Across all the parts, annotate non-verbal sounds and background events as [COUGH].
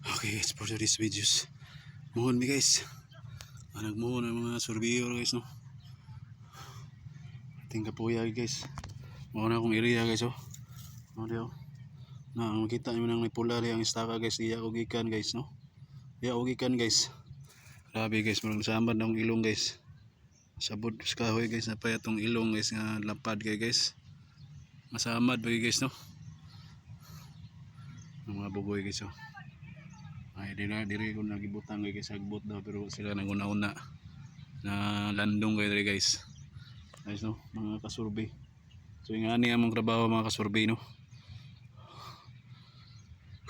Okay guys, for today's videos. Muhon mi guys. Ah, nagmuhon ang mga surveyor guys no. Ating kapuya guys. Na akong area guys oh. Mao di oh. Na ang makita niyo nang pula ang istaka guys, iya og gikan guys no. Iya og gikan guys. Grabe guys, murag samad na akong ilong guys. Sabot sa kahoy guys, napay atong ilong guys nga lapad kay guys. Masamad ba guys no. Ang mga bugoy guys oh. Ay, di na, diri ko nagibutang kay sagbot daw pero sila nang una-una na landong kay diri guys. Guys no, mga kasurvey. So yung ani among trabaho mga kasurvey no.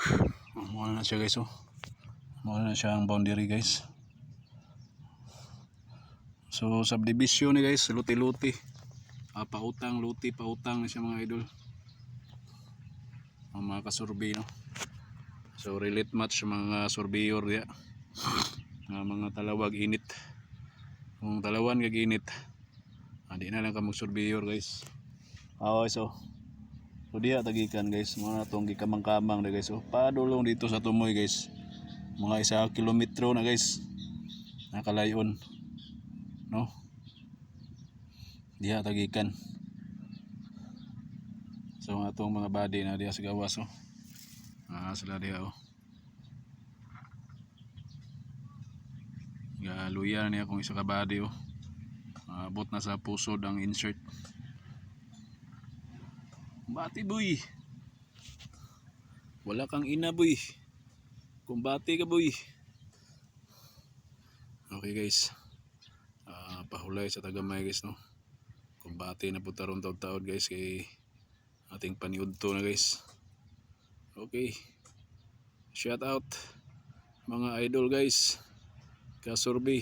[SIGHS] Muna na siya guys oh. Muna na siya ang boundary guys. So subdivision ni guys, luti-luti. Ah, pautang, luti, pautang siya mga idol. Mga kasurvey no. So relate match mga surveyor ya. Nga mga talawag init. Kung talawan kag init. Ah, di na lang ka mag-surveyor guys. Ah, Okay so. So diya tagikan guys. Mga natong gikamang-kamang na guys. So padulong dito sa tumoy guys. Mga isa kilometro na guys. Nakalayon. No? Diya tagikan. So nga itong mga body na diya sa gawas oh. Ah, sila diya oh. Galuya niya kung isa ka body oh. Abot na sa pusod ang insert. Bati boy. Wala kang ina boy. Kumbati ka boy. Okay guys. Ah, pahulay sa tagamay guys no. Kumbati na po taron taod-taod guys kay ating paniudto na guys. Okay. Shout out mga idol guys. Kasurvey.